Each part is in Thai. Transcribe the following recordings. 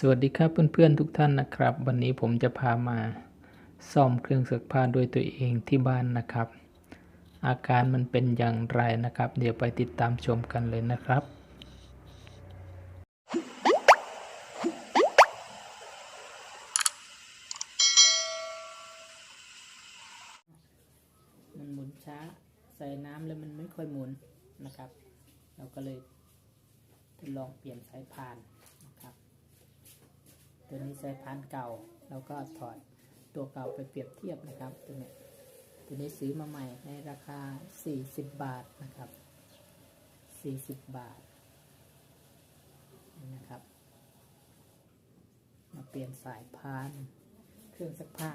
สวัสดีครับเพื่อนๆทุกท่านนะครับ วันนี้ผมจะพามาซ่อมเครื่องซักผ้าด้วยตัวเองที่บ้านนะครับ อาการมันเป็นอย่างไรนะครับ เดี๋ยวไปติดตามชมกันเลยนะครับ มันหมุนช้าใส่น้ำแล้วมันไม่ค่อยหมุนนะครับ เราก็เลยทดลองเปลี่ยนสายพาน ตัวนี้สายพานเก่าเราก็ถอดตัวเก่าไปเปรียบเทียบนะครับ ตัวนี้ตัวนี้ซื้อมาใหม่ในราคา 40 บาทนะครับ 40 บาทนะครับ มาเปลี่ยนสายพานเครื่องซักผ้า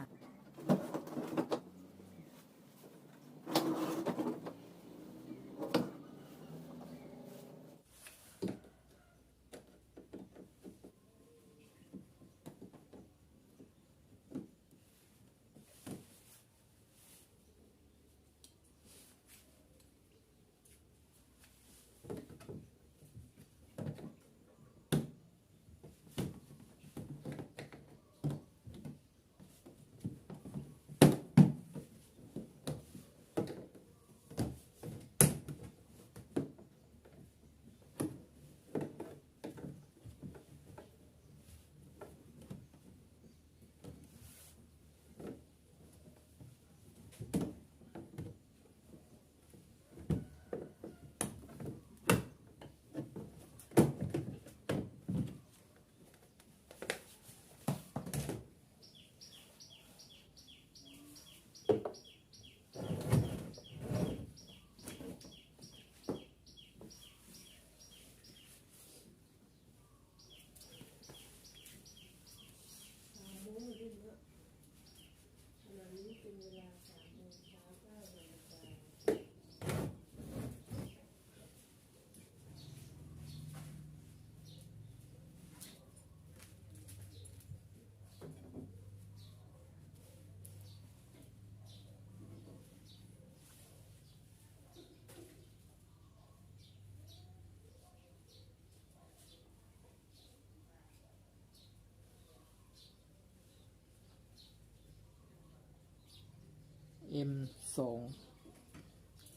M สอง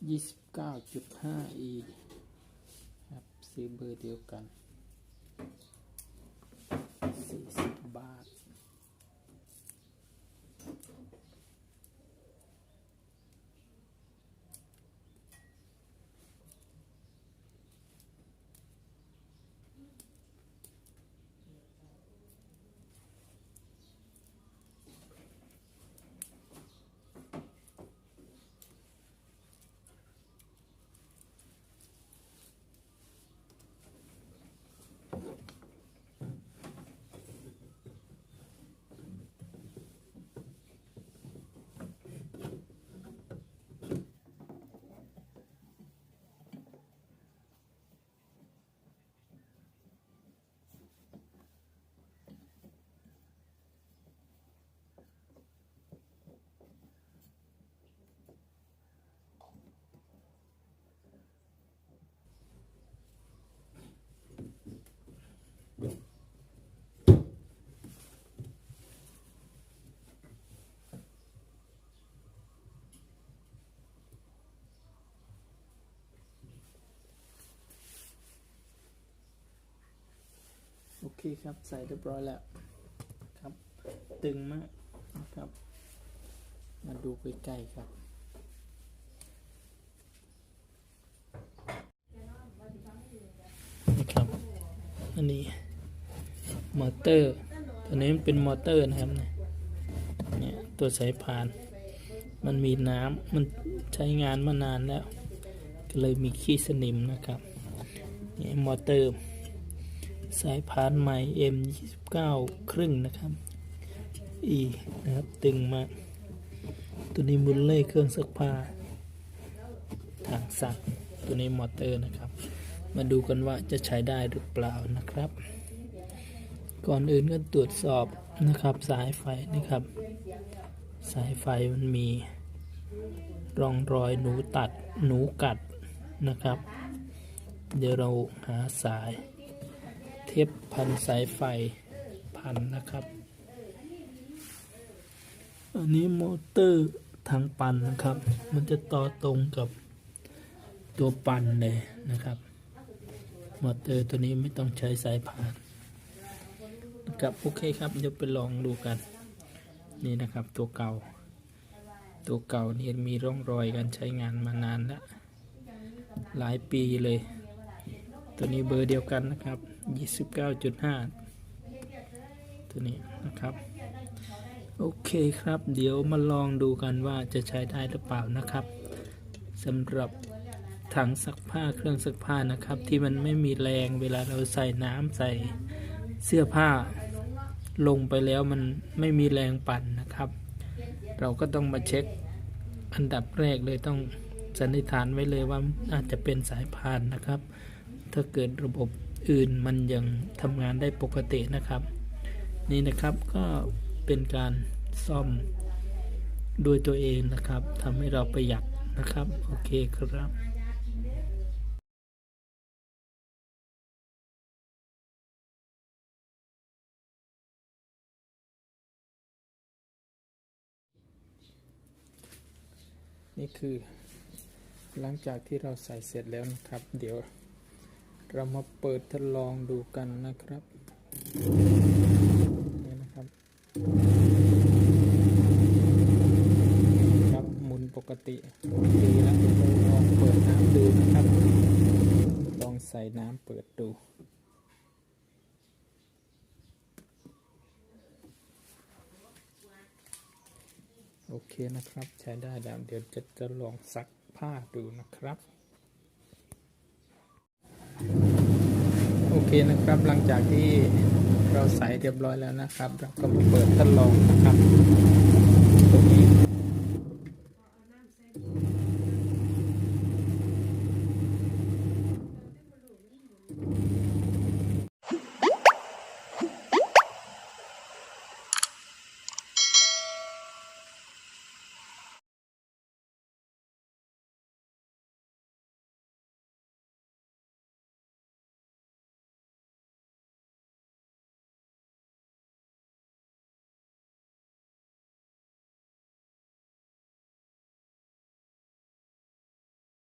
ยี่สิบเก้าจุดห้า E ครับซื้อเบอร์เดียวกันสี่สิบบาท คครับ ใส่เรียบร้อยแล้วครับ ตึงมากนะครับ มาดูใกล้ๆครับนะครับ อันนี้มอเตอร์ตัวนี้มันเป็นมอเตอร์นะครับเนี่ยเนี่ยตัวสายพาน มันมีน้ำมันใช้งานมานานแล้ว ก็เลยมีขี้สนิมนะครับ นี่มอเตอร์ สายพานใหม่ M 29 ครึ่งนะครับ E นะครับตึงมาก ตัวนี้มุลเล่เครื่องซักผ้าทางสักตัวนี้มอเตอร์นะครับ มาดูกันว่าจะใช้ได้หรือเปล่านะครับ ก่อนอื่นก็ตรวจสอบนะครับสายไฟนะครับ สายไฟมันมีร่องรอยหนูตัดหนูกัดนะครับ เดี๋ยวเราหาสาย ปพันสายไฟพันนะครับ อันนี้มอเตอร์ทางปั่นนะครับ มันจะต่อตรงกับตัวปั่นเลยนะครับ มอเตอร์ตัวนี้ไม่ต้องใช้สายพานนะครับโอเคครับเดี๋ยวไปลองดูกัน นี่นะครับตัวเก่า ตัวเก่านี่มีร่องรอยการใช้งานมานานแล้วหลายปีเลย ตัวนี้เบอร์เดียวกันนะครับ 29.5 ตัวนี้นะครับ โอเคครับ เดี๋ยวมาลองดูกันว่าจะใช้ได้หรือเปล่านะครับสำหรับถังซักผ้าเครื่องซักผ้านะครับ ที่มันไม่มีแรงเวลาเราใส่น้ำใส่เสื้อผ้าลงไปแล้วมันไม่มีแรงปั่นนะครับ เราก็ต้องมาเช็คอันดับแรกเลยต้องสันนิษฐานไว้เลยว่าอาจจะเป็นสายพานนะครับ ถ้าเกิดระบบอื่นมันยังทำงานได้ปกตินะครับ นี่นะครับก็เป็นการซ่อมด้วยตัวเองนะครับทำให้เราประหยัดนะครับ โอเคครับนี่คือหลังจากที่เราใส่เสร็จแล้วนะครับ เดี๋ยว เรามาเปิดทดลองดูกันนะครับนี่นะครับครับหมุนปกติดีแล้วลองเปิดน้ำดูนะครับ ลองใส่น้ำเปิดดูโอเคนะครับใช้ได้แล้วเดี๋ยวจะจะลองซักผ้าดูนะครับ โอ เคนะครับหลังจากที่เราใส่เรียบร้อยแล้วนะครับ เราก็มาเปิดทดลองนะครับ